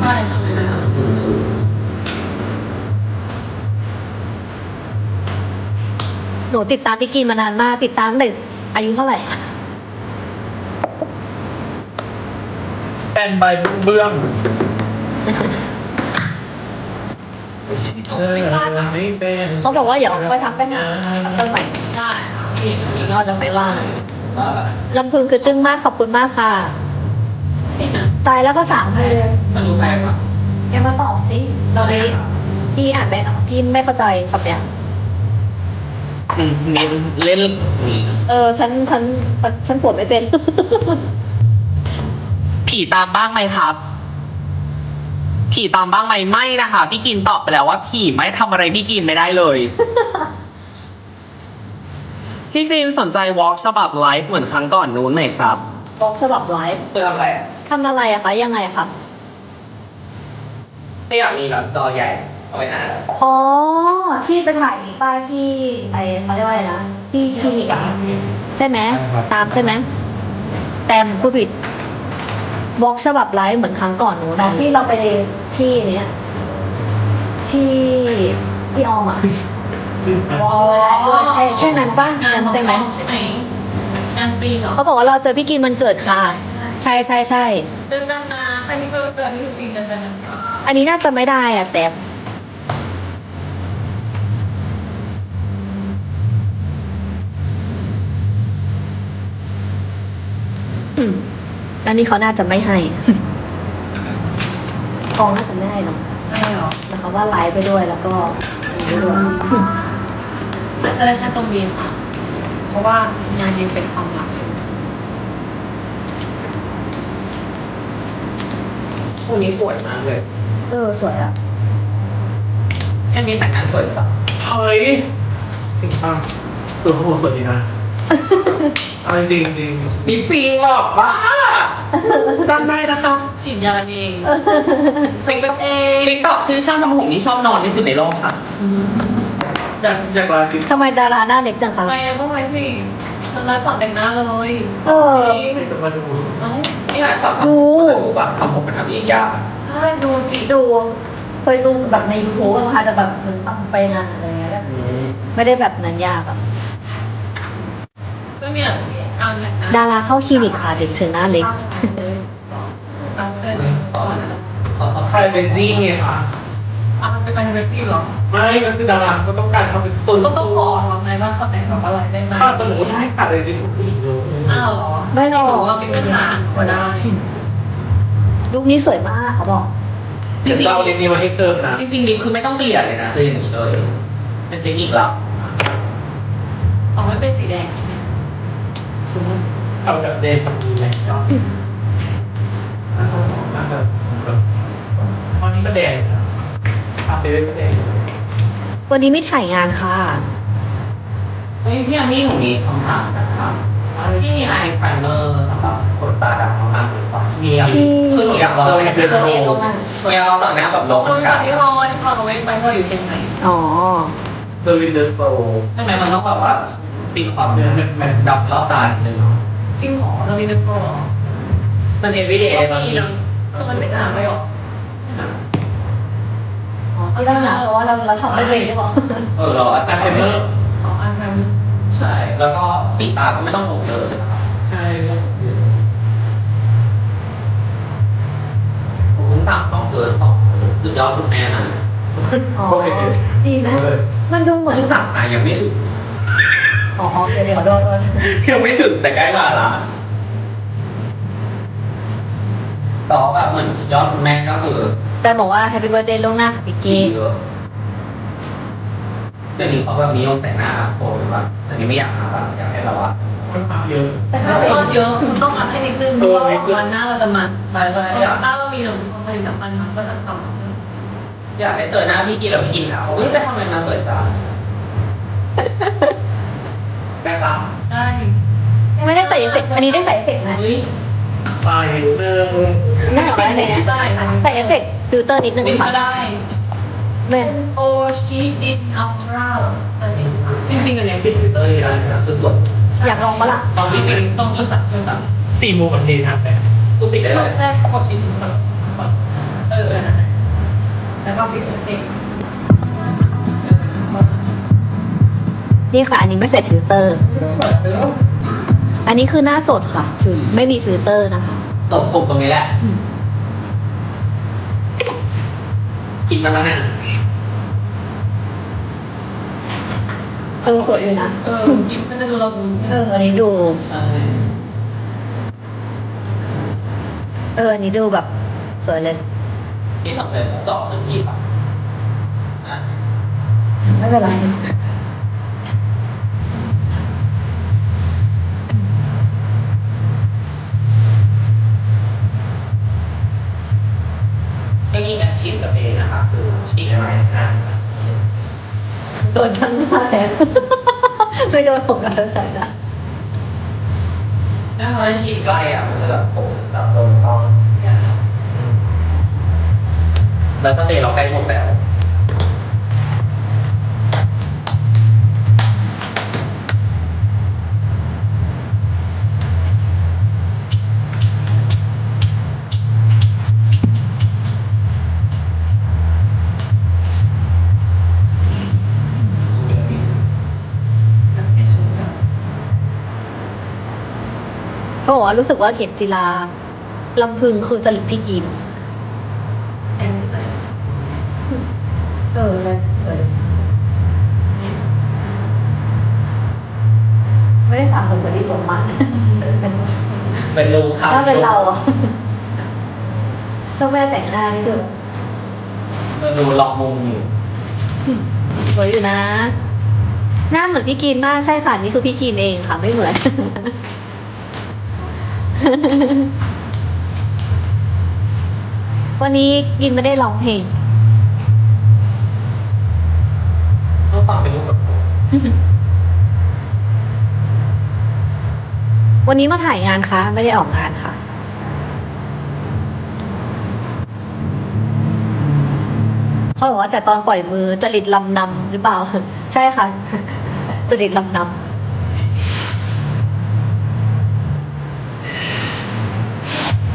ใช่หนูติดตามพี่กินมานานมาก ติดตามตั้งแต่อายุเท่าไหร่แอนบายเบื้องเออไม่เป็นเขาบอกว่าเดี๋ยวค่อยทักไปหาตั้งใหม่ได้เราจะไม่ว่างลำพึงคือจึ้งมากขอบคุณมากค่ะ ตายแล้วก็สามเดือนมันดูแพงอะยังมาตอบสิเราเลยพี่อ่านไม่พี่ไม่เข้าใจคำเนี้ยเน้นเล่นเออฉันฉันฉันฉันปวดไม่เป็น ผีตามบ้างไหมครับ ผีตามบ้างไหมไม่นะคะ พี่กินตอบไปแล้วว่าผีไม่ทำอะไรพี่กินไม่ได้เลย พี่กินสนใจวอล์กฉบับไลฟ์เหมือนครั้งก่อนนู้นไหมครับ บอกฉบับไลฟ์เพื่ออะไรอะทำอะไรอะคะยังไงอะคะไม่อยากมีแบบจอใหญ่เอาไว้อ่านอ๋อที่ไปถ่ายป้ายที่ไอเขาเรียกว่าอะไรนะที่คลินิกอะใช่ไหมตามใช่ไหมแต้มผู้ผิดบล็อกฉบับไลฟ์เหมือนครั้งก่อนหนูนะที่เราไปที่เนี้ยที่ที่ออมอะใช่ใช่นั้นป่ะนั้นใช่ไหม ใช่ไหมงานปีเหรอเขาบอกว่าเราเจอพี่กินมันเกิดค่ะ ใช่ใช่ใช่เดินนานนะอันนี้ก็เกิดที่จริงกันนะอันนี้น่าจะไม่ได้อะแต่อืมอันนี้เขาน่าจะไม่ให้กองน่าจะไม่ให้หรอกใช่หรอแล้วเขาว่าไลฟ์ไปด้วยแล้วก็อันนี้ด้วยอืมน่าจะได้แค่ตรงนี้ค่ะ เพราะว่างานยังเป็นความลับอยู่คู่นี้สวยมากเลย เออสวยอะแค่นี้แต่งงานสวยจังเฮ้ยจริงป่ะตัวเขาบอกสวยดีนะเอาจริงจริงมีจริงหรอกบ้าจำได้นะคะฉีดยาเองติ๊กต็อกเองติ๊กต็อกชื่อช่างทำผมที่ชอบนอนที่สุดในโลกค่ะ อยากอยากลาดิทำไมดาราหน้าเล็กจังคะ ไปก็ไปสิมันร้านสอนแต่งหน้าเลยเออจะมาดูเอ้านี่แหละแบบดู แบบทำผมเป็นทำอีกยากใช่ดูสิดูเคยดูแบบในยูทูบนะคะแต่แบบมันต้องไปงานอะไรเงี้ยไม่ได้แบบนั้นยากอะก็เนี่ยเอาแหละดาราเข้าคลินิกค่ะถึงถึงหน้าเล็ก เอาเกินใครเป็นซี่ไงคะเอาไปไปเว็บพี่หรอไม่ก็คือดาราก็ต้องการทำเป็นส่วนก็ต้องขอทำไงบ้างก็แต่งกับอะไรได้ไหมถ้าสมมติให้ตัดเลยจริงๆผู้หญิงเลยอ้าวเหรอไม่หรอกนูว่าเป็นปัญหาก็ได้ลุคนี้สวยมากเขาบอกจริงเราเรียนนี้มาให้เติมนะๆจริงๆลิฟต์คือไม่ต้องเปลี่ยนเลยนะคืออย่างนี้เลยเป็นเทคนิคลับออกไม่เป็นสีแดงใช่ไหมเอาแบบเดย์ฟังดีไหมเนาะตอนนี้ก็แดงนะ ทำไปเรื่อยก็แดงวันนี้ไม่ถ่ายงานค่ะ เฮ้ยพี่อันนี้ของนี้คำถามนะครับพี่มีไอไพรเมอร์สำหรับคนตาดำมากหรือเปล่ามีอะคือหนูอยากลองเลยนะตัวเองลงมาหนูอยากลองต่อหน้าแบบลงคนกัก่อนนที่ลอยพอเราเว้นไปเราอยู่เชียงใหม่อ๋อเซอร์วิสเดอร์โฟทำไมมันต้องแบบว่าปีความเนื้อมันดำรอบตาหนึ่งจริงหรอเรามีนึกตัวหรอมันเอวีเดย์ก็มันมีมีนะมันไม่น่าไม่หรอ ที่ต้องหนาเพราะว่าเราเราทำไม่เป็นใช่ปะเออเราอัตแต่ราไพรเมอร์อ๋ออันนั้นใช่ แล้วก็สีตาก็ไม่ต้องลงเลยใช่ผมตามต้องเกินของสุดยอดคุณแม่นะอ๋อโอเคดีไหมมันดูเหมือนคือสั่งมายังไม่ถึงอ๋อเดี๋ยวเดี๋ยวขอโทษขอโทษยังไม่ถึงแต่ใกล้มาละต่อแบบเหมือนสุดยอดคุณแม่ก็คือ แต่บอกว่า Happy Birthday ล่วงหน้าค่ะพี่กีเยอะเดี๋ยวนี้เขาแบบนิยมแต่งหน้าโปรแบบว่าแต่นี้ไม่อยากหาแบบอยากให้แบบว่าค่อนข้างเยอะแต่ถ้าถ้าเราเป็นเยอะมันต้องอัดให้นิดนึงเพราะว่าวันหน้าเราจะมาหลายๆอย่างถ้าเรามีหนึ่งผลิตภัณฑ์มันก็จะต่ำอยากให้เจอหน้าพี่กินแล้วพี่กินเขาอุ้ยไปทำอะไรมาสวยจังแม่ปั๊มได้ยังไม่ได้ใส่เอฟเฟกต์อันนี้ได้ใส่เอฟเฟกต์ไหมอุ้ย ไปเรื่องน่าจะได้เลยเนี่ยได้นะใส่เอฟเฟกต์ฟิลเตอร์นิดนึงนี่ค่ะก็ได้แม่โอชีดินอัลตร้าจริงๆอันเนี้ยปิดฟิลเตอร์ได้นะคือสวยอยากลองปะล่ะต้องมีเป็นต้องรู้จักจนแบบสี่โมงวันเดย์นะแต่กูติดได้ต้เลองยแจ้งกดอีกทีก่อนเออปิดเองนี่ค่ะ อันนี้ไม่ใส่ฟิลเตอร์ อันนี้คือหน้าสดค่ะคือไม่มีฟิลเตอร์นะคะ ตบผมตรงนี้แหละกินมาแล้วนะเออสวยอยู่นะ เออยิ้มมันจะดูเราดูเออ อันนี้ดู ใช่เออ อันนี้ดูแบบสวยเลย ที่ทำเป็นเจาะขึ้นอีกอะอะไม่เป็นไร ก็ยิ่งแบบฉีดกับเองนะครับคือฉีดอะไรนะโดนทั้งหน้าแล้วไม่โดนผมกับทั้งสายตาถ้าเราฉีดใกล้อะมันจะแบบผมแบบโดนต้องอืมแล้วก็เลยเราใกล้หมดแล้ว เขาบอกว่ารู้สึกว่าเข็มจีลาลำพึงคือจริตพี่กินเองเลยเออเลยเออไม่ได้ถามคนคนที่ผมมาเป็นรูครับถ้าเป็นเราอะต้องแม่แต่งหน้านี่คือเป็นรูลองมุมอยู่สวยอยู่นะ หน้าเหมือนพี่กินมากใช่ค่ะนี่คือพี่กินเองค่ะไม่เหมือน วันนี้กินไม่ได้ร้องเพลงต้องฟังเป็นรูปแบบผมวันนี้มาถ่ายงานคะไม่ได้ออกงานค่ะ เขาบอกว่าแต่ตอนปล่อยมือจริตลำนำหรือเปล่า ใช่ค่ะจริตลำนำ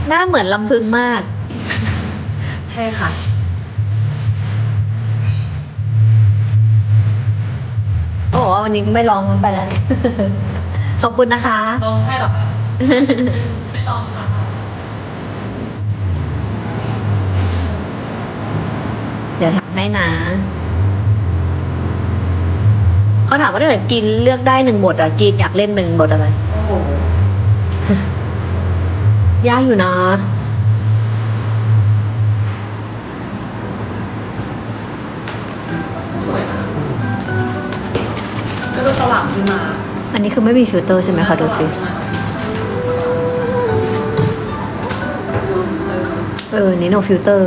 หน้าเหมือนลำพึงมาก ใช่ค่ะ โอ้วันนี้ไม่ร้องมันไปแล้ว ขอบคุณนะคะ ลองให้หรอคะไม่ลองค่ะเดี๋ยวถามให้นะเขาถามว่าถ้าเกิดกินเลือกได้หนึ่งบทอะกินอยากเล่นหนึ่งบทอะไรโอ้โห ยากอยู่นะ สวยนะก็ดูสว่างขึ้นมาอันนี้คือไม่มีฟิลเตอร์ใช่ไหมคะดูสิเออนี่ no filter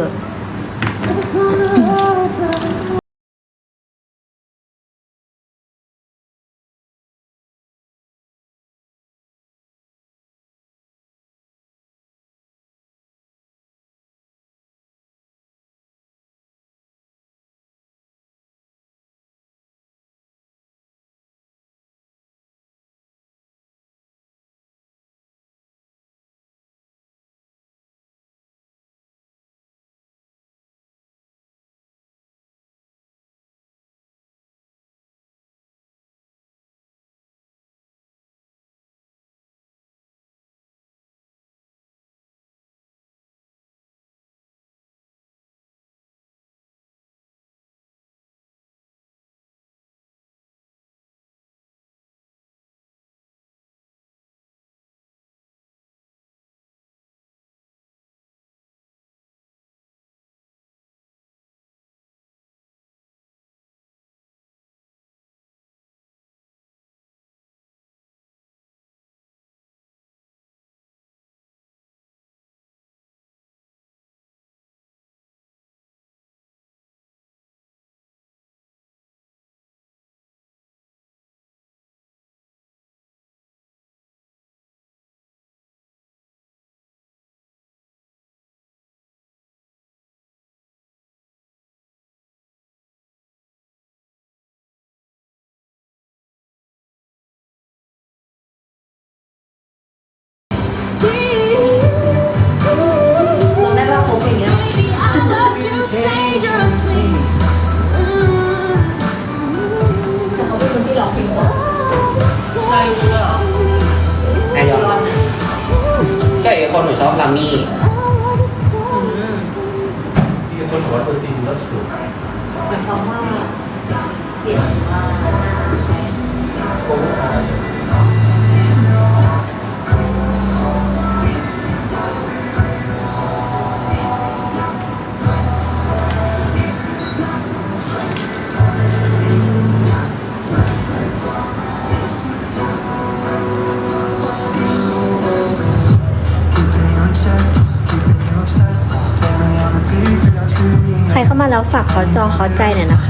ขอจอขอใจหน่อยนะคะ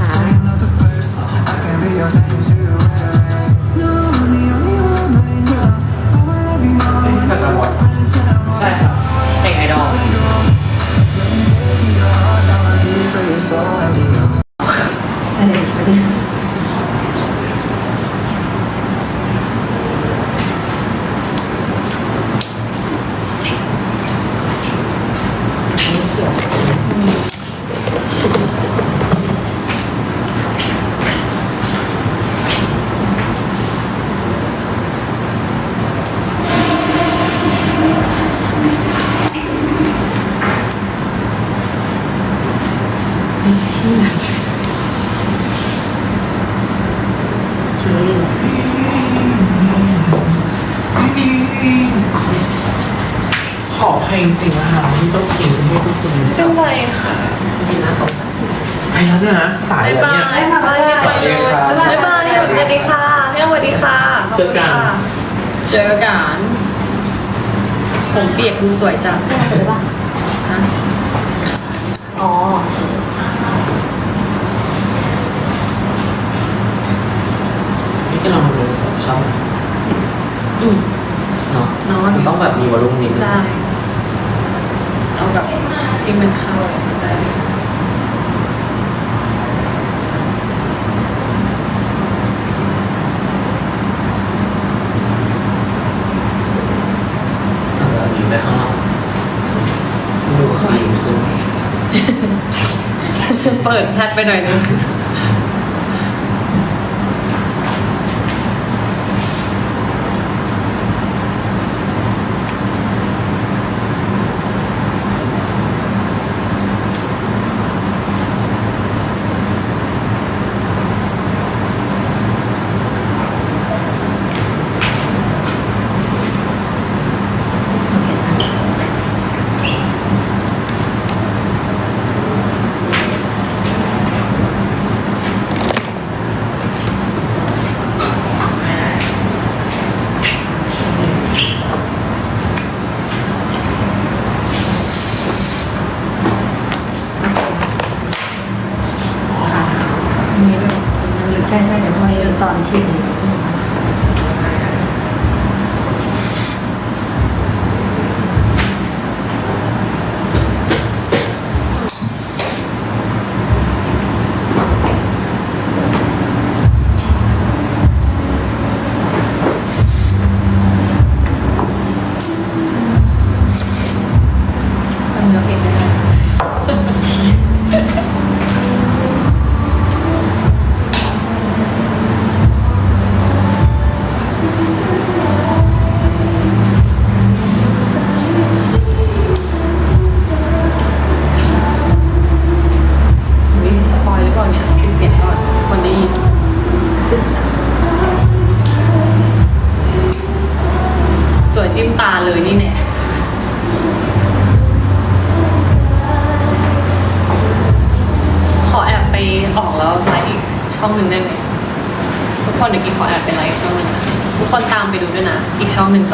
นั้นนะสายบ๊ายแล้วบาเนี่ยยไปเลยบ๊ายบายสวัสดีค่ะพี่สวัสดีค่ะเจอกัน เจอกันผมเปียกดูสวยจังหรือเปล่าฮะอ๋อ นี่จะลองดูชอบอืมเนาะเนาะมันต้องแบบมีวอลลุ่มนิดนึงได้ เอาแบบที่มันเข้าได้เลย เออมีไปข้างนอกดูคลีนขึ้น เปิดแพทไปหน่อยนึง ยว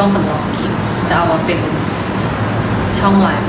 ช่องสำรองกิ๊กจะเอามาเป็นช่องไลฟ์